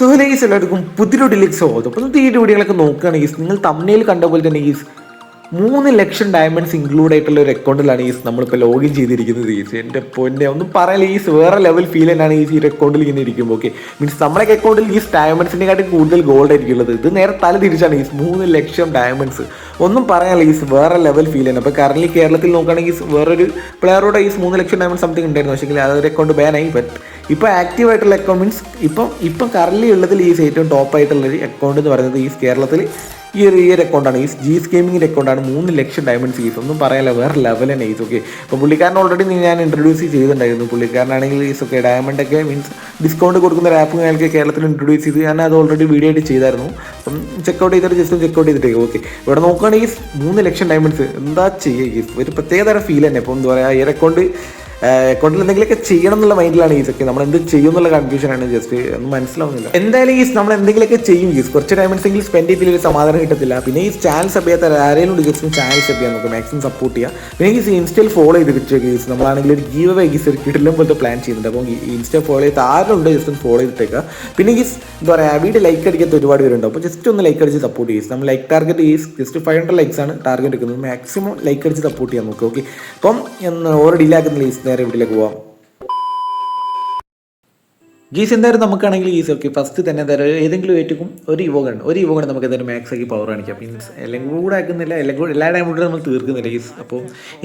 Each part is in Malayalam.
സുഹലേസ് എല്ലാവർക്കും പുതിയൊരു ഡിലേക്ക് സ്വാഗതം അപ്പോൾ ഈ വീഡിയോകളൊക്കെ നോക്കുകയാണെങ്കിൽ നിങ്ങൾ തമ്മിൽ കണ്ട പോലെ തന്നെ ഈ മൂന്ന് ലക്ഷം ഡയമണ്ട്സ് ഇൻക്ലൂഡ് ആയിട്ടുള്ള ഒരു അക്കൗണ്ടിലാണ് ഈ നമ്മളിപ്പോൾ ലോഗിൻ ചെയ്തിരിക്കുന്നത് ഈസി. എന്റെ പൊന്നെ ഒന്നും പറയില്ല ഈ വേറെ ലെവൽ ഫീൽ തന്നെയാണ് ഈ ഒരു അക്കൗണ്ടിൽ ഇങ്ങനെ ഇരിക്കുമ്പോൾ ഓക്കെ മീൻസ് നമ്മളൊക്കെ അക്കൗണ്ടിൽ ഈ ഡയമണ്ട്സിന്റെ കാട്ടി കൂടുതൽ ഗോൾഡ് ആയിരിക്കും ഉള്ളത്. ഇത് നേരെ തല തിരിച്ചാണ് ഈ മൂന്ന് ലക്ഷം ഡയമണ്ട്സ് ഒന്നും പറയാനില്ല ഈ വേറെ ലെവൽ ഫീൽ തന്നെ. അപ്പോൾ കറൻലി കേരളത്തിൽ നോക്കുകയാണെങ്കിൽ വേറൊരു പ്ലെയറോടെ ഈ മൂന്ന് ലക്ഷം ഡയമണ്ട് സംതിങ് ഉണ്ടായിരുന്നു. പക്ഷേ അതൊരു അക്കൗണ്ട് ബാനായി ബട്ട് ഇപ്പോൾ ആക്റ്റീവ് ആയിട്ടുള്ള അക്കൗണ്ട് മീൻസ് ഇപ്പം ഇപ്പം കറൻലി ഉള്ളതിൽ ഈ ഏറ്റവും ടോപ്പ് ആയിട്ടുള്ള ഒരു അക്കൗണ്ട് എന്ന് പറയുന്നത് ഈ കേരളത്തിൽ ഈ ഒരു ഈ അക്കൗണ്ടാണ് ഈ ജി സ്കീമിങ്ങിന്റെ അക്കൗണ്ടാണ് മൂന്ന് ലക്ഷം ഡയമണ്ട് ഫീസ് ഒന്നും പറയാനില്ല വേറെ ലെവൽ തന്നെ ഈസ് ഓക്കെ അപ്പോൾ പുള്ളിക്കാരൻ ഓൾറെഡി ഞാൻ ഇൻട്രൊഡ്യൂസ് ചെയ്തിട്ടുണ്ടായിരുന്നു. പുള്ളിക്കാരനാണെങ്കിൽ ഈസ് ഓക്കെ ഡയമണ്ട് ഒക്കെ മീൻസ് ഡിസ്കൗണ്ട് കൊടുക്കുന്ന ഒരു ആപ്പ് ഞങ്ങൾക്ക് കേരളത്തിൽ ഇൻട്രൊഡ്യൂസ് ചെയ്ത്. ഞാൻ അത് ഓൾറെഡി വീഡിയോ ആയിട്ട് ചെയ്തായിരുന്നു. അപ്പം ചെക്കൗട്ട് ചെയ്തിട്ട് ജസ്റ്റ് ചെക്കൗട്ട് ചെയ്തിട്ടേ. ഓക്കെ ഇവിടെ നോക്കുകയാണെങ്കിൽ മൂന്ന് ലക്ഷം ഡയമണ്ട്സ് എന്താ ചെയ്യുക? ഒരു പ്രത്യേക തരം ഫീൽ തന്നെ. ഇപ്പോൾ എന്താ പറയുക ഈ അക്കൗണ്ട് അക്കൗണ്ടിൽ എന്തെങ്കിലുമൊക്കെ ചെയ്യണം എന്നുള്ള മൈൻഡിലാണ് ഈ ഒക്കെ നമ്മൾ എന്ത് ചെയ്യും എന്നുള്ള കൺഫ്യൂഷനാണ് ജസ്റ്റ് ഒന്നും മനസ്സിലാവുന്നില്ല. എന്തായാലും ഈ നമ്മൾ എന്തെങ്കിലുമൊക്കെ ചെയ്യും. ഈ കുറച്ച് ടൈം എങ്കിലും സ്പെൻഡ് ചെയ്തില്ല ഒരു സമാധാനം കിട്ടത്തില്ല. പിന്നെ ഈ ചാനൽ സബ് ചെയ്യാത്ത ആരെങ്കിലും ജസ്റ്റ് ചാനൽ സബ് ചെയ്യാൻ മാക്സിമം സപ്പോർട്ട് ചെയ്യുക പിന്നെ ഈ ഇൻസ്റ്റയിൽ ഫോളോ ചെയ്ത് വെച്ചേക്ക് ഗീസ് നമ്മളാണെങ്കിൽ ഒരു ഗീവ് വേ ഗീസ് ഒരു പോലത്തെ പ്ലാൻ ചെയ്യുന്നുണ്ട്. അപ്പോൾ ഇൻസ്റ്റ ഫോളോ ചെയ്ത് ആരുണ്ട് ജസ്റ്റ് ഒന്ന് ഫോളോ ചെയ്തിട്ടേക്കുക പിന്നെ ഈ എന്താ പറയുക വീഡിയോ ലൈക്ക് അടിക്കാത്ത ഒരുപാട് പേരുണ്ട്. അപ്പോൾ ജസ്റ്റ് ഒന്ന് ലൈക്ക് അടിച്ച് സപ്പോർട്ട് ചെയ്യും. നമ്മൾ ലൈക്ക് ടാർഗറ്റ് ഈ ജസ്റ്റ് ഫൈവ് ഹൺഡ്രഡ് ലൈക്സ് ആണ് ടാർഗറ്റ് എടുക്കുന്നത്. മാക്സിമം ലൈക്ക് അടിച്ച് സപ്പോർട്ട് ചെയ്യാൻ നോക്കുക ഓക്കെ അപ്പം ഓരോ ഡീലാക്കുന്ന ലീസ് നേരെ വീട്ടിലേക്ക് പോവാം. ഗീസ് എന്തായാലും നമുക്കാണെങ്കിൽ ഗീസ് ഓക്കെ ഫസ്റ്റ് തന്നെ എന്തായാലും ഏതെങ്കിലും ഏറ്റവും ഒരു ഇവോഗൺ ഒരു ഇവോഗൺ നമുക്ക് എന്തായാലും മാക്സ് ആക്കി പവർ കാണിക്കാം. മീൻസ് എല്ലാം കൂടെ ആക്കുന്നില്ല എല്ലാം കൂടെ എല്ലാ ടൈം കൂടെ നമ്മൾ തീർക്കുന്നില്ല ഗീസ്. അപ്പോൾ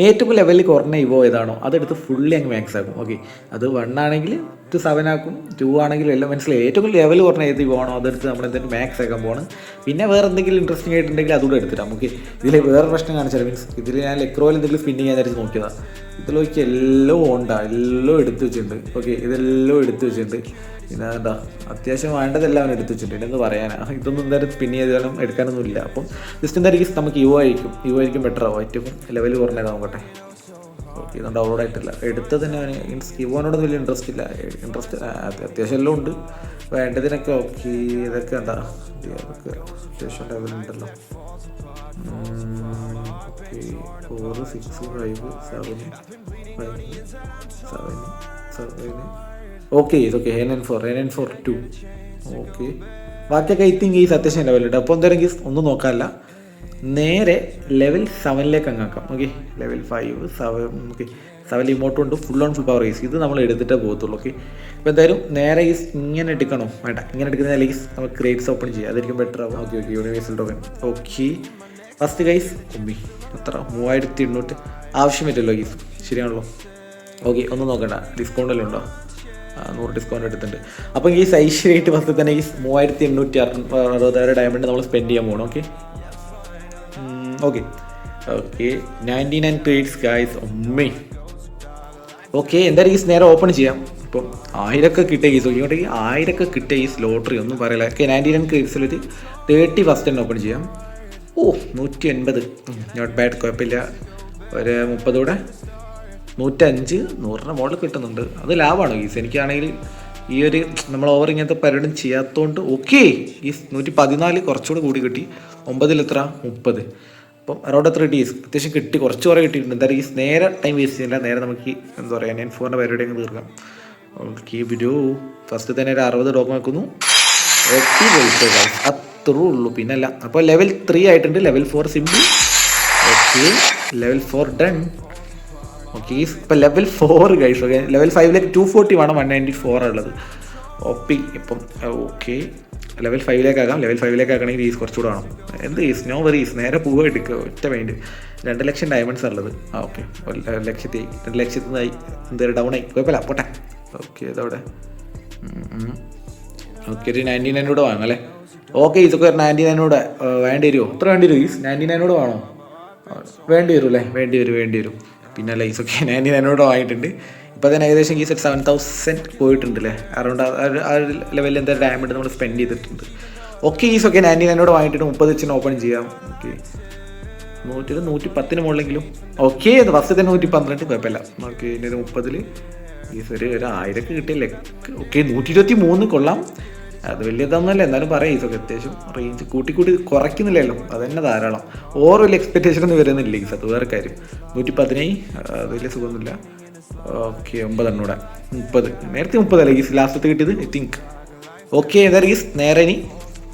ഏറ്റവും ലെവലിൽ കുറഞ്ഞ ഇവോ ഏതാണോ അതെടുത്ത് ഫുള്ളി അങ്ങ് മാക്സ് ആക്കും. ഓക്കെ അത് വൺ ആണെങ്കിൽ ടു സെവൻ ആക്കും ടു ആണെങ്കിലും എല്ലാം മനസ്സിലായി. ഏറ്റവും ലെവൽ കുറഞ്ഞ ഏത് ഇവോ ആണോ അതെടുത്ത് നമ്മൾ എന്തായാലും മാക്സ് ആക്കാൻ പോകണം പിന്നെ വേറെ എന്തെങ്കിലും ഇൻട്രസ്റ്റിംഗ് ആയിട്ടുണ്ടെങ്കിൽ അതുകൂടെ എടുത്തിട്ട് നമുക്ക് ഇതിൽ വേറെ പ്രശ്നം കാണിച്ചാൽ മീൻസ് ഇതിൽ ഞാൻ ലെക്രോയിൽ എന്തെങ്കിലും സ്പിന്നിങ് ചെയ്യാൻ നോക്കിയതാണ് ഇതിലേക്ക് എല്ലാം ഉണ്ട് എല്ലാം എടുത്തു വെച്ചിട്ടുണ്ട്. ഓക്കെ ഇതെല്ലാം എടുത്തു വെച്ചിട്ടുണ്ട്. പിന്നെ എന്താ അത്യാവശ്യം വേണ്ടതെല്ലാം അവൻ എടുത്തു വെച്ചിട്ടുണ്ട്. എന്ന് പറയാനാ. ഇതൊന്നും എന്തായാലും പിന്നെ ഏതായാലും എടുക്കാനൊന്നും ഇല്ല. അപ്പം ജസ്റ്റ് എന്തായിരിക്കും നമുക്ക് യു ആയിരിക്കും. യു ആയിരിക്കും ബെറ്റർ ആവും. ഏറ്റവും ലെവൽ കുറഞ്ഞതാവട്ടെ ഓക്കെ ഇതുകൊണ്ട് ഡൗൺലോഡ് ആയിട്ടില്ല. എടുത്തതിന് അവന് ഇവനോട് വലിയ ഇൻട്രസ്റ്റ് ഇല്ല. ഇൻട്രസ്റ്റ് അത്യാവശ്യം എല്ലാം ഉണ്ട്. വേണ്ടതിനൊക്കെ ഓക്കെ ഇതൊക്കെ എന്താ? അത്യാവശ്യം level four six five seven five seven seven okay okay N N four N N four two okay ബാക്കിയൊക്കെ ഐ തിങ്ക് ഈ സത്യശൻ ലെവലുണ്ട് അപ്പോൾ എന്തായാലും ഒന്നും നോക്കാമല്ല നേരെ ലെവൽ സെവനിലേക്ക് അങ്ങാക്കാം okay level five seven okay seven emote ഉണ്ട് full on full power is ഇത് നമ്മൾ എടുത്തിട്ടേ പോകത്തുള്ളൂ ഓക്കെ അപ്പോൾ എന്തായാലും നേരെ ഈ ഇങ്ങനെ എടുക്കണോ വേണ്ട ഇങ്ങനെ എടുക്കുന്ന ലൈസ് നമുക്ക് ക്രേറ്റ്സ് ഓപ്പൺ ചെയ്യാം അതായിരിക്കും ബെറ്റർ ആവും okay okay universal token okay first guys ഉമ്മി. എത്ര? മൂവായിരത്തി എണ്ണൂറ്റ് ആവശ്യമില്ലല്ലോ ഗൈസ്. ഗീസ് ശരിയാണല്ലോ. ഓക്കെ ഒന്നും നോക്കണ്ട. ഡിസ്കൗണ്ട് എല്ലാം ഉണ്ടോ? നൂറ് ഡിസ്കൗണ്ട് എടുത്തിട്ടുണ്ട്. അപ്പം ഈ ഐശ്വര്യമായിട്ട് ഫസ്റ്റ് തന്നെ ഈ മൂവായിരത്തി എണ്ണൂറ്റി അറുപത്താറ് ഡയമണ്ട് നമ്മൾ സ്പെൻഡ് ചെയ്യാൻ പോകണം okay okay okay ninety nine creeds guys ഒമ്മേ ഓക്കെ എന്തായാലും ഈ നേരെ ഓപ്പൺ ചെയ്യാം. ഇപ്പം ആയിരമൊക്കെ കിട്ടിയ ഗീസ് ഇങ്ങോട്ട് ആയിരമൊക്കെ കിട്ടിയ ഈ ലോട്ടറി ഒന്നും പറയില്ല. ഓക്കെ നയന്റി നയൻ ക്രീഡ്സിലൊരു തേർട്ടി ഫസ്റ്റ് തന്നെ ഓപ്പൺ ചെയ്യാം. ഓ നൂറ്റി എൺപത് നോട്ട് ബാഡ് കുഴപ്പമില്ല. ഒരു മുപ്പതൂടെ നൂറ്റഞ്ച് നൂറിന് മോഡൽ കിട്ടുന്നുണ്ട്. അത് ലാഭമാണ് ഈസ് എനിക്കാണെങ്കിൽ ഈ ഒരു നമ്മൾ ഓവർ ഇങ്ങനത്തെ പരിപാടി ചെയ്യാത്തതുകൊണ്ട് ഓക്കെ ഈ നൂറ്റി പതിനാല് കുറച്ചുകൂടി കൂടി കിട്ടി. ഒമ്പതിൽ എത്ര? മുപ്പത്. അപ്പം അറൗണ്ട് എത്ര ഡീസ് അത്യാവശ്യം കിട്ടി. കുറച്ച് കുറേ കിട്ടിയിട്ടുണ്ട്. എന്തായാലും ഈ നേരെ ടൈം വേസ്റ്റ് ചെയ്യില്ല നേരെ നമുക്ക് എന്താ പറയുക നയൻ ഫോറിന്റെ പരിപാടി അങ്ങ് തീർക്കാം. ഓക്കെ വീഡിയോ ഫസ്റ്റ് തന്നെ ഒരു അറുപത് ഡോക്ക് പോയിട്ട് അത്രേ ഉള്ളൂ. പിന്നല്ല അപ്പോൾ ലെവൽ ത്രീ ആയിട്ടുണ്ട്. Level four simple okay level four done okay ഇപ്പം ലെവൽ ഫോർ കഴിച്ചു ഓക്കെ ലെവൽ ഫൈവിലേക്ക് ടു ഫോർട്ടി വേണം വൺ നയന്റി ഫോർ ഉള്ളത്. ഒപ്പി ഇപ്പം ഓക്കെ ലെവൽ ഫൈവിലേക്ക് ആക്കാം ലെവൽ ഫൈവിലേക്ക് ആക്കണമെങ്കിൽ ഈസ് കുറച്ചുകൂടെ വേണം. എന്ത് ഈസ് നോ വെറീസ് നേരെ പൂവ് എടുക്കുക. ഒറ്റ മൈൻഡ് രണ്ട് ലക്ഷം ഡയമണ്ട്സ് ഉള്ളത്. ആ ഓക്കെ ലക്ഷത്തി രണ്ട് ലക്ഷത്തി നിന്നായി എന്തായാലും ഡൗൺ ആയി. കുഴപ്പമില്ല. പോട്ടെ. ഓക്കെ ഇതവിടെ. ഓക്കെ ഒരു നയന്റി നയൻ കൂടെ വാങ്ങാം അല്ലേ? ഓക്കെ ഇതൊക്കെ ഒരു നയന്റി നയനോട് വേണ്ടി വരുമോ എത്ര വേണ്ടി വരും ഈസ് നയന്റി നയനോട് വേണോ? വേണ്ടി വരും അല്ലേ വേണ്ടി വരും വേണ്ടി വരും പിന്നെ ലൈസൊക്കെ നയന്റി നയനോട് വാങ്ങിയിട്ടുണ്ട്. ഇപ്പോൾ തന്നെ ഏകദേശം ഈ സെറ്റ് സെവൻ തൗസൻഡ് പോയിട്ടുണ്ട് അല്ലേ അറൗണ്ട് ആ ഒരു ലെവലിൽ എന്തായാലും ഡയമണ്ട് നമ്മൾ സ്പെൻഡ് ചെയ്തിട്ടുണ്ട്. ഓക്കെ ഈസ് ഒക്കെ നയന്റി നയനോട് വാങ്ങിയിട്ട് മുപ്പത് വെച്ചിന് ഓപ്പൺ ചെയ്യാം. ഓക്കെ. നൂറ്റി നൂറ്റി പത്തിന് മുകളിലെങ്കിലും. ഓക്കെ ഫസ്റ്റ് തന്നെ നൂറ്റി പന്ത്രണ്ട് കുഴപ്പമില്ല. നമുക്ക് ഇതിന്റെ ഒരു മുപ്പതിൽ ഈസ് ഒരു ഒരു ആയിരക്ക് കിട്ടിയല്ലേ? ഓക്കെ നൂറ്റി ഇരുപത്തി മൂന്ന് കൊള്ളാം. അത് വലിയ ഇതൊന്നുമല്ല എന്നാലും പറയാം ഇതൊക്കെ അത്യാവശ്യം റേഞ്ച് കൂട്ടി കൂട്ടി കുറയ്ക്കുന്നില്ലല്ലോ. അത് തന്നെ ധാരാളം. ഓരോ വലിയ എക്സ്പെക്ടേഷൻ ഒന്നും വരുന്നില്ല ഈസ് അത് വേറെ കാര്യം. നൂറ്റി പതിനേഴ് അത് വലിയ സുഖമൊന്നുമില്ല. ഓക്കെ ഒമ്പതെണ്ണൂടെ മുപ്പത്. നേരത്തെ മുപ്പതല്ല ഈസ് ലാസ്റ്റത്തെ കിട്ടിയത്? ഐ തിങ്ക് ഓക്കെ ഏതായാലും ഈസ് നേരെ ഇനി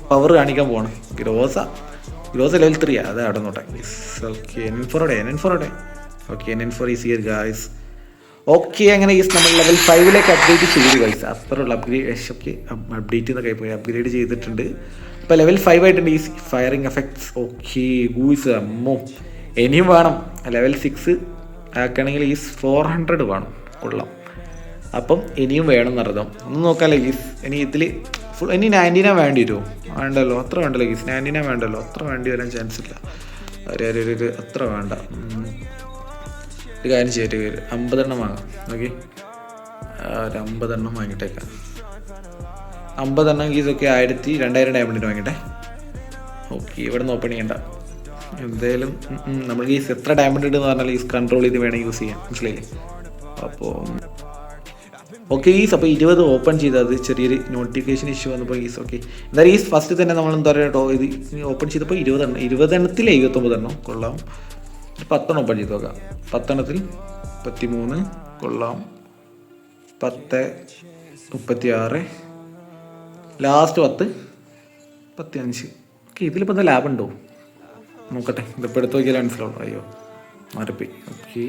പവർ കാണിക്കാൻ പോകണം ഗ്രോസ ഗ്രോസ ലെവൽ ത്രീ അത് അവിടെ നോട്ടെ ഓക്കെ എൻ എൻ ഫോറോടെ N N ഫോറോടെ okay N N four is here guys okay അങ്ങനെ ഈസ് നമ്മൾ ലെവൽ ഫൈവിലേക്ക് അപ്ഡേറ്റ് ചെയ്തു ഗൈസ് അത്രയുള്ള അപ്ഗ്രേഡ് ഓക്കെ അപ്ഡേറ്റ് എന്നൊക്കെ പോയി. അപ്ഗ്രേഡ് ചെയ്തിട്ടുണ്ട്. അപ്പോൾ ലെവൽ ഫൈവ് ആയിട്ടുണ്ട് ഈ ഫയറിംഗ് എഫക്ട്സ് ഓക്കെ ഗൂസ് അമ്മോ. ഇനിയും വേണം. ലെവൽ സിക്സ് ആക്കണമെങ്കിൽ ഈസ് ഫോർ ഹൺഡ്രഡ് വേണം. കൊള്ളാം. അപ്പം ഇനിയും വേണം എന്നർത്ഥം ഒന്ന് നോക്കാമല്ലോ ഗീസ് ഇനി ഇതിൽ ഫുൾ ഇനി നയന്റീന വേണ്ടി വരുമോ? വേണ്ടല്ലോ. അത്ര വേണ്ടല്ലോ ഗീസ് നയന്റീന വേണ്ടല്ലോ. അത്ര വേണ്ടി വരാൻ ചാൻസ് ഇല്ല. ഒരു അത്ര വേണ്ട. ഒരു കാര്യം ചെയ്തിട്ട് വരും അമ്പതെണ്ണം വാങ്ങാം. ഓക്കെ ഒരു അമ്പതെണ്ണം വാങ്ങിട്ടേക്കാം അമ്പതെണ്ണം ഇതൊക്കെ ആയിരത്തി രണ്ടായിരം ഡയമണ്ടിന് വാങ്ങിട്ടെ ഓക്കെ ഇവിടെ നിന്ന് ഓപ്പൺ ചെയ്യണ്ട. എന്തായാലും നമ്മൾ ഗീസ് എത്ര ഡയമണ്ട് ഇടുന്ന് പറഞ്ഞാൽ ഗീസ് കൺട്രോൾ ചെയ്ത് വേണം യൂസ് ചെയ്യാൻ മനസ്സിലായില്ലേ? അപ്പോൾ ഓക്കെ ഈസ് അപ്പോൾ ഇരുപത് ഓപ്പൺ ചെയ്തത് ചെറിയൊരു നോട്ടിഫിക്കേഷൻ ഇഷ്യൂ വന്നപ്പോൾ ഈസ് ഓക്കെ എന്തായാലും ഈസ് ഫസ്റ്റ് തന്നെ നമ്മൾ എന്താ പറയുക കേട്ടോ ഇത് ഓപ്പൺ ചെയ്തപ്പോൾ ഇരുപതെണ്ണം ഇരുപതെണ്ണത്തിൽ ഇരുപത്തൊമ്പതെണ്ണം കൊള്ളാം. പത്തെണ്ണം ഓപ്പൺ ചെയ്ത് നോക്കാം പത്തെണ്ണത്തിൽ മുപ്പത്തി മൂന്ന് കൊള്ളാം. പത്ത് മുപ്പത്തി ആറ് ലാസ്റ്റ് പത്ത് പത്തി അഞ്ച് ഓക്കെ ഇതിലിപ്പോൾ എന്താ ലാഭം ഉണ്ടോ? നോക്കട്ടെ. ഇതിപ്പോൾ എടുത്ത് നോക്കിയാൽ മനസ്സിലാവുള്ളൂ. അയ്യോ മരപ്പി ഓക്കെ.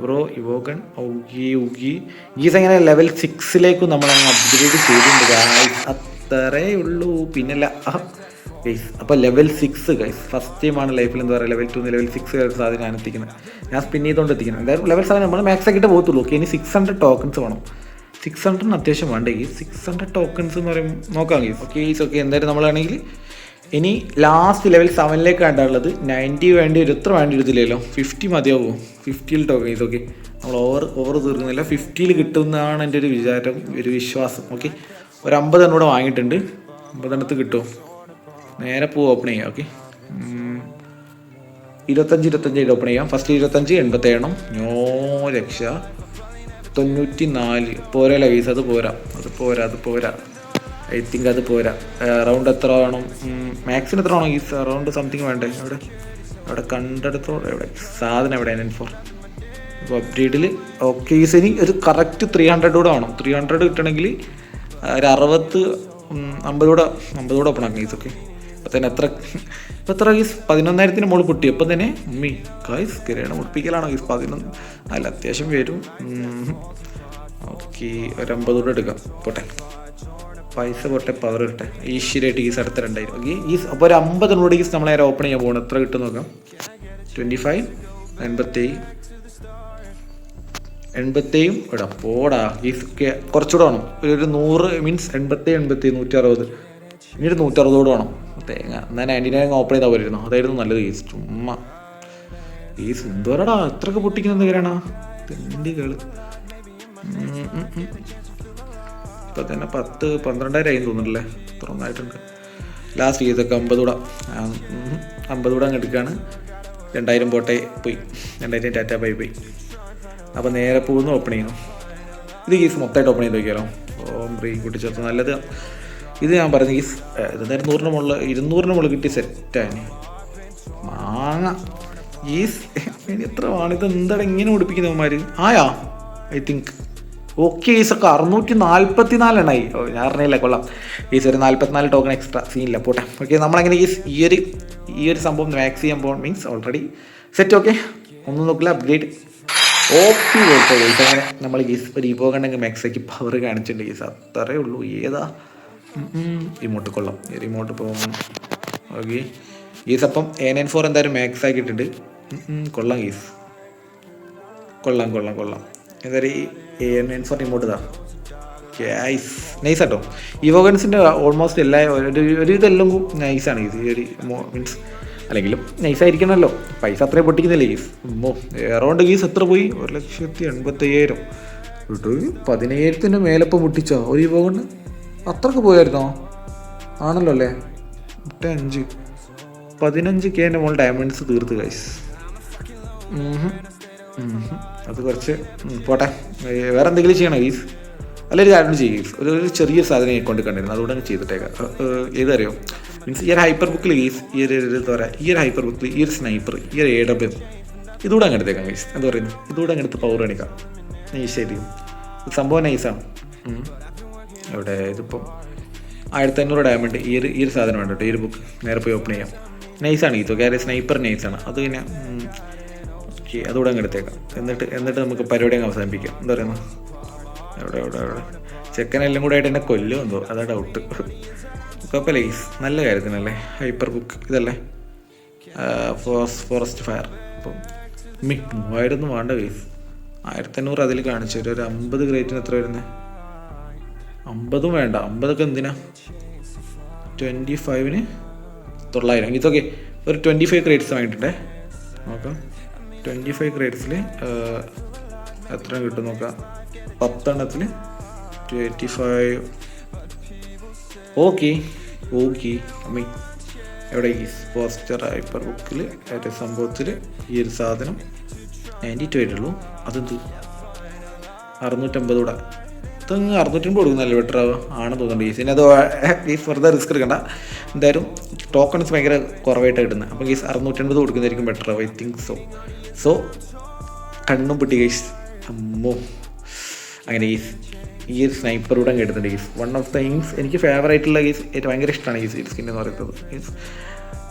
ബ്രോ ഇവോഗൺ ഔഗി ഉഗി ഗീസ് എങ്ങനെ ലെവൽ സിക്സിലേക്കും നമ്മൾ അങ്ങ് അപ്ഗ്രേഡ് ചെയ്തിട്ടുണ്ട് അത്രേ ഉള്ളൂ പിന്നല്ല അപ്പോൾ ലെവൽ സിക്സ് ഗൈസ് ഫസ്റ്റ് ടൈമാണ് ലൈഫിൽ എന്താ പറയുക ലെവൽ ടു ലെവൽ സിക്സ് സാധനം ഞാൻ എത്തിക്കുന്നത്. ഞാൻ സ്പിൻ ചെയ്തുകൊണ്ട് എത്തിക്കുന്നത് എന്തായാലും ലെവൽ സെവൻ നമ്മൾ മാക്സ് ആക്കിയിട്ട് പോകത്തുള്ളൂ. ഓക്കെ ഇനി സിക്സ് ഹൺഡ്രഡ് ടോക്കൺസ് വേണം. സിക്സ് ഹൺഡ്രഡിന് അത്യാവശ്യം വേണ്ടേ? ഈ സിക്സ് ഹൺഡ്രഡ് ടോക്കൺസ് എന്ന് പറയുമ്പോൾ നോക്കാം ഗീസ് ഓക്കെ ഈസ് ഓക്കെ എന്തായാലും നമ്മളാണെങ്കിൽ ഇനി ലാസ്റ്റ് ലെവൽ സെവനിലേക്ക് വേണ്ടാനുള്ളത് നയന്റി വേണ്ടി ഒരു എത്ര വേണ്ടി എടുത്തില്ലല്ലോ ഫിഫ്റ്റി മതിയാവും? ഫിഫ്റ്റിയിൽ ടോക്കൺ ഇത് ഓക്കെ നമ്മൾ ഓവർ ഓവർ തീർക്കുന്നില്ല. ഫിഫ്റ്റിയിൽ കിട്ടുന്നതാണ് എന്റെ ഒരു വിചാരം ഒരു വിശ്വാസം. ഓക്കെ ഒരു അമ്പതെണ്ണം കൂടെ വാങ്ങിയിട്ടുണ്ട്. അമ്പതെണ്ണത്ത് കിട്ടുമോ? നേരെ പോ ഓപ്പൺ ചെയ്യാം ഓക്കെ ഇരുപത്തഞ്ച് ഇരുപത്തഞ്ച് ഓപ്പൺ ചെയ്യാം. ഫസ്റ്റ് ഇരുപത്തഞ്ച് എൺപത്തേഴെണ്ണം. നോ ലക്ഷ തൊണ്ണൂറ്റി നാല് പോരാ ലവീസ് അത് പോരാ. അത് പോരാ അത് പോരാ. ഐ തിങ്ക് അത് പോരാ. അറൗണ്ട് എത്ര വേണം? മാക്സിന് എത്ര വേണം? ഈ അറൗണ്ട് സംതിങ് വേണ്ടേ? അവിടെ അവിടെ കണ്ടെടുത്തോടെ എവിടെ? സാധനം എവിടെ? നയൻ ഫോർ അപ്പോൾ അപ്ഡേറ്റിൽ ഓക്കെ ഇനി ഒരു കറക്റ്റ് ത്രീ ഹൺഡ്രഡ് കൂടെ വേണം. ത്രീ ഹൺഡ്രഡ് കിട്ടണമെങ്കിൽ ഒരു അറുപത്ത് അമ്പതോടെ അമ്പത് കൂടെ അമ്പത് കൂടെ ഓപ്പൺ ആക്കാം ഈസ് ഓക്കെ ഇപ്പം തന്നെ എത്ര ഇപ്പം എത്ര ഗീസ് പതിനൊന്നായിരത്തിന് മുകളിൽ പൊട്ടി അപ്പം തന്നെ ഉമ്മി ഗൈസ് കിരീടം ഉടുപ്പിക്കലാണോ ഗീസ് പതിനൊന്ന് അല്ല അത്യാവശ്യം വരും. ഓക്കെ ഒരു അമ്പത് കൂടെ എടുക്കാം. പോട്ടെ. പൈസ പോട്ടെ പവർ കിട്ടെ. ഈശ്വരമായിട്ട് ഗീസ് അടുത്ത രണ്ടായിരം. ഓക്കെ ഈ അപ്പോൾ ഒരു അമ്പതിനോട് ഗീസ് നമ്മൾ നേരെ ഓപ്പൺ ചെയ്യാൻ പോകണം എത്ര കിട്ടും നോക്കാം. ട്വന്റി ഫൈവ് എൺപത്തി എൺപത്തേയും ഇടാം. പോടാ ഈ കുറച്ചുകൂടെ വേണം. ഒരു നൂറ് മീൻസ് എൺപത്തി എൺപത്തി നൂറ്റി അറുപത് ഒരു നൂറ്ററുപതോട് വേണം. തേങ്ങ. എന്നാൽ നയന്റി നയൻ ഓപ്പൺ ചെയ്താൽ പോലിരുന്നു അതായിരുന്നു നല്ലത്. കേസ് ചുമ്മാ. ഈ സുന്ദരടാ എത്രക്ക് പൊട്ടിക്കുന്നത് ഉം, ഉം. ഇപ്പൊ തന്നെ പത്ത് പന്ത്രണ്ടായിരം ആയി തോന്നുന്നുണ്ടല്ലേ? തുറന്നായിട്ടുണ്ട്. ലാസ്റ്റ് ചെയ്തൊക്കെ അമ്പത് കൂടെ. അമ്പത് കൂടെ അങ്ങ് എടുക്കുകയാണ് രണ്ടായിരം പോട്ടെ പോയി. രണ്ടായിരം ടാറ്റ ബൈ പോയി. അപ്പോൾ നേരെ പോകുന്നു ഓപ്പൺ ചെയ്യുന്നു ഇത് കേസ് മൊത്തമായിട്ട് ഓപ്പൺ ചെയ്ത് നോക്കിയാലോ? ഓം ബ്രീ കൂട്ടിച്ചേർത്ത്. നല്ലത്. ഇത് ഞാൻ പറഞ്ഞു ഈ എന്തായാലും നൂറിന് മുകളിൽ ഇരുന്നൂറിന് മുകളിൽ കിട്ടി സെറ്റാണ് മാങ്ങ. ഈ ഇനി എത്ര ആണ് ഇത് എന്താണ് ഇങ്ങനെ ഓടിപ്പിക്കുന്നവന്മാർ ആയാ? ഐ തിങ്ക് ഓക്കെ ഈസൊക്കെ അറുന്നൂറ്റി നാൽപ്പത്തി നാലെണ്ണായി ഓ ഞാൻ അറിഞ്ഞില്ല കൊള്ളാം. ഈസ് ഒരു നാൽപ്പത്തിനാല് ടോക്കൺ എക്സ്ട്രാ സീനില്ല പോട്ടെ. ഓക്കെ നമ്മളങ്ങനെ ഈ ഈ ഒരു ഈ ഒരു സംഭവം മാക്സ് ചെയ്യാൻ പോകും മീൻസ് ഓൾറെഡി സെറ്റ് ഓക്കെ ഒന്നും നോക്കില്ല അപ്ഗ്രേഡ് ഓപ്പി പോയിട്ട് അങ്ങനെ നമ്മൾ ഗീസ് ഒരു ഇപ്പോൾ കണ്ടെങ്കിൽ മാക്സാക്കി പവർ കാണിച്ചിട്ടുണ്ട്. ഗീസ് അത്രേ ഉള്ളൂ. ഏതാ? റിമോട്ട് കൊള്ളാം. ഈ റിമോട്ട് പോകും ഓക്കെ. ഗീസ് അപ്പം എ നയൻ ഫോർ എന്തായാലും മാക്സ് ആക്കിയിട്ടുണ്ട്. കൊള്ളാം ഗീസ് കൊള്ളാം കൊള്ളാം കൊള്ളാം. എന്തായാലും ഈ എ നയൻ ഫോർ റിമോട്ട് ഇതാ. നൈസ് നൈസ് കേട്ടോ ഇവോഗൻസിന്റെ ഓൾമോസ്റ്റ് എല്ലാ ഒരു ഒരു ഇതെല്ലാം നൈസാണ് ഇത് ഈ ഒരു മീൻസ് അല്ലെങ്കിലും നൈസായിരിക്കണമല്ലോ പൈസ അത്രയും പൊട്ടിക്കുന്നില്ലേ ഗീസ് ഓ എറൗണ്ട് ഗീസ് എത്ര പോയി? ഒരു ലക്ഷത്തി എൺപത്തയ്യായിരം. പതിനയ്യായിരത്തിന്റെ മേലപ്പം പൊട്ടിച്ചോ? ഒരു ഇവോഗണ് അത്രയ്ക്ക് പോയായിരുന്നോ? ആണല്ലോ അല്ലേ? മുട്ട അഞ്ച് പതിനഞ്ച് കെന്റെ മോൾ ഡയമണ്ട്സ് തീർത്ത് കൈസ് അത് കുറച്ച് പോട്ടെ. വേറെ എന്തെങ്കിലും ചെയ്യണോ ഗീസ് അല്ലൊരു കാര്യം ചെയ്യും ഗീസ് ഒരു ഒരു ചെറിയ സാധനം കൊണ്ട് കണ്ടിരുന്നു. അതുകൊണ്ട് അങ്ങ് ചെയ്തിട്ടേക്കാം. ഏതറിയോ? മീൻസ് ഈ ഒരു ഹൈപ്പർ ബുക്കിൽ ഗീസ് ഈ ഒരു ഒരു എന്താ പറയുക ഈ ഒരു ഹൈപ്പർ ബുക്കിൽ ഈ ഒരു സ്നൈപ്പർ ഈ ഒരു എ ഡബ്ല്യു ഇതുകൂടെ അങ്ങ് എടുത്തേക്കാം ഗീസ് എന്താ പറയുന്നത് ഇതുകൂടെ അങ്ങ് എടുത്ത് പവർ കാണിക്കാം. നൈസ് ശരി സംഭവം നൈസാണ് ഇവിടെ ഇതിപ്പോൾ ആയിരത്തി അഞ്ഞൂറ് ഡയമണ്ട് ഈ ഒരു ഈ ഒരു സാധനം വേണ്ട കേട്ടോ ഈ ഒരു ബുക്ക് നേരെ പോയി ഓപ്പൺ ചെയ്യാം. നൈസാണ് ഈ തുക സ്നൈപ്പർ നൈസാണ് അത് പിന്നെ ഓക്കെ അതുകൂടെ അങ്ങ് എടുത്തേക്കാം. എന്നിട്ട് എന്നിട്ട് നമുക്ക് പരിപാടി അങ്ങ് അവസാനിപ്പിക്കാം. എന്താ പറയുന്നത് എവിടെ എവിടെ എവിടെ? ചെക്കനെല്ലാം കൂടെ ആയിട്ട് എന്നെ കൊല്ലും എന്തോ. അതാ ഡൗട്ട് കുഴപ്പമില്ല ഈസ് നല്ല കാര്യത്തിനല്ലേ? ഹൈപ്പർ ബുക്ക് ഇതല്ലേ? ഫോറസ്റ്റ് ഫോറസ്റ്റ് ഫയർ അപ്പം മി മൂവായിരം ഒന്നും വേണ്ട കേസ് ആയിരത്തി അഞ്ഞൂറ് അതിൽ കാണിച്ചു ഒരു അമ്പത് ഗ്രേറ്റിന് എത്ര വരുന്നത് അമ്പതും വേണ്ട. അമ്പതൊക്കെ എന്തിനാ? ട്വന്റി ഫൈവിന് തൊള്ളായിരം ഇതൊക്കെ ഒരു ട്വന്റി ഫൈവ് ക്രേഡ്സ് വാങ്ങിയിട്ടുണ്ടേ. നോക്കാം. ട്വന്റി ഫൈവ് ക്രേഡ്സിൽ എത്ര കിട്ടും നോക്കാം. പത്തെണ്ണത്തിൽ ട്വന്റി ഫൈവ് ഓക്കെ. ഓക്കെ. അമ്മി. എവിടെ ഈ പോസ്റ്റർ ഹൈപ്പർ ബുക്കിൽ ഏറ്റ സംഭവത്തിൽ ഈ ഒരു സാധനം നയന്റി ടു ആയിട്ടുള്ളൂ അതെന്ത്? അറുന്നൂറ്റമ്പത് കൂടെ ഇതങ്ങ് അറുന്നൂറ്റമ്പത് കൊടുക്കുന്നല്ലേ ബെറ്റർ ആണെന്ന് തോന്നുന്നുണ്ട്. ഈസിന് അത് ഈ വെറുതെ റിസ്ക് എടുക്കണ്ട. എന്തായാലും ടോക്കൺസ് ഭയങ്കര കുറവായിട്ട് കിട്ടുന്നത് അപ്പം ഗീസ് അറുന്നൂറ്റമ്പത് കൊടുക്കുന്നതായിരിക്കും better I think so so കണ്ണും പൊട്ടി ഗൈസ്. അമ്മോ. അങ്ങനെ ഗീസ് ഈ ഒരു സ്നൈപ്പർ കൂടെ എടുത്തിട്ടുണ്ട് guys. One of the things എനിക്ക് ഫേവറേറ്റ് ഉള്ള ഗീസ് ഏറ്റവും ഭയങ്കര ഇഷ്ടമാണ് ഗീസ് ഈ സ്കിൻ എന്ന് പറയുന്നത്. ഗീസ്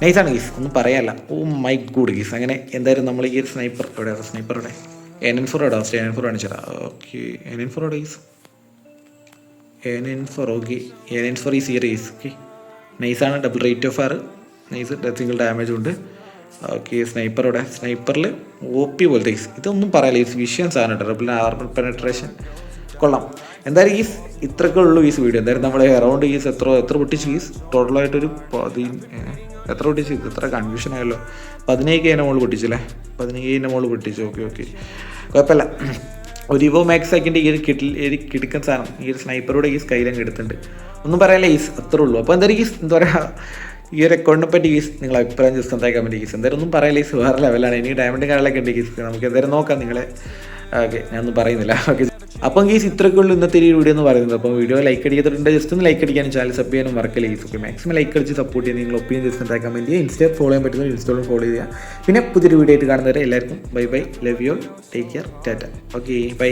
നൈസാണ് ഗീസ്. ഒന്നും പറയാല്ല ഓ മൈ ഗുഡ് ഗീസ്. അങ്ങനെ എന്തായാലും നമ്മൾ ഈ ഒരു സ്നൈപ്പർ എവിടെയാണ് സ്നൈപ്പർ എവിടെ? എൻ എൻ ഫോർ എവിടെ ഫസ്റ്റ് എൻ എൻ ഫോർ കാണിച്ചു തരാം ഓക്കെ എൻ എൻ ഫോർ എവിടെ guys? N N four okay N N four ഈ സീരീസ് ഓക്കെ? നൈസാണ് ഡബിൾ റേറ്റ് ഓഫ് ആറ് നൈസ് സിംഗിൾ ഡാമേജ് ഉണ്ട്. ഓക്കെ സ്നൈപ്പറോടെ സ്നൈപ്പറിൽ ഒ പി പോലത്തെ ഇതൊന്നും പറയാല്ല ഈ വിഷയം ആണ് കേട്ടോ ഡബിൾ ആർമർ പെനട്രേഷൻ കൊള്ളാം. എന്തായാലും ഈസ് ഇത്രയൊക്കെ ഉള്ളൂ ഈസ് വീഡിയോ എന്തായാലും നമ്മൾ അറൗണ്ട് ഈസ് എത്ര എത്ര പൊട്ടിച്ച് ഈസ് ടോട്ടലായിട്ടൊരു എത്ര പൊട്ടിച്ച്? എത്ര കൺഫ്യൂഷൻ ആയല്ലോ. പതിനേഴ് അതിന്റെ മുകളിൽ പൊട്ടിച്ചല്ലേ? പതിനേഴിന്റെ മുകളിൽ പൊട്ടിച്ചു. Okay okay. കുഴപ്പമില്ല. ഒരു ഇവോ മാക്സ് ആക്കിന്റെ ഈ ഒരു കിട്ടിൽ ഈ കിടുക്കൻ സാധനം ഈ ഒരു സ്നൈപ്പറോടെ ഈ സ്കൈലങ്ങ് എടുത്തിട്ടുണ്ട് ഒന്നും പറയാനില്ല ഈസ് അത്രേ ഉള്ളൂ. അപ്പോൾ എന്തായാലും ഈസ് എന്താ പറയുക ഈ ഒരു അക്കൗണ്ടിനെ പറ്റി ഈസ് നിങ്ങൾ അഭിപ്രായം ജസ്റ്റ് എന്തായി പറ്റി ഈസ് എന്തായാലും ഒന്നും പറയാനില്ല ഈസ് വേറെ ലെവലാണ് ഇനി ഡയമണ്ട് കാര്യങ്ങളൊക്കെ ഉണ്ട് ഈസ് നമുക്ക് എന്തായാലും നോക്കാം നിങ്ങളെ. ഓക്കെ ഞാനൊന്നും പറയുന്നില്ല. ഓക്കെ അപ്പം ഗീസ് ഇത്രയൊക്കെ ഉള്ളൂ ഇന്നത്തെ ഈ വീഡിയോ എന്ന് പറയുന്നത്. അപ്പോൾ വീഡിയോ ലൈക്ക് അടിക്കാത്തിട്ടുണ്ട് ജസ്റ്റ് ഒന്ന് ലൈക്ക് അടിക്കാനും ചാനൽ സബ് ചെയ്യാനും മറക്കില്ല ഗീസ് ഓക്കെ മാക്സിമം ലൈക്ക് അടിച്ച് സപ്പോർട്ട് ചെയ്യുക. നിങ്ങൾ ഒപ്പീനിയൻ ജസ്റ്റ് ഉണ്ടാക്കാൻ കമന്റ് ചെയ്യുക ഫോളോ ചെയ്യാൻ പറ്റുന്ന ഇൻസ്റ്റോളും ഫോളോ ചെയ്യുക. പിന്നെ പുതിയൊരു വീഡിയോ ആയിട്ട് കാണുന്നവരെ എല്ലാവർക്കും bye bye love you take care Tata okay by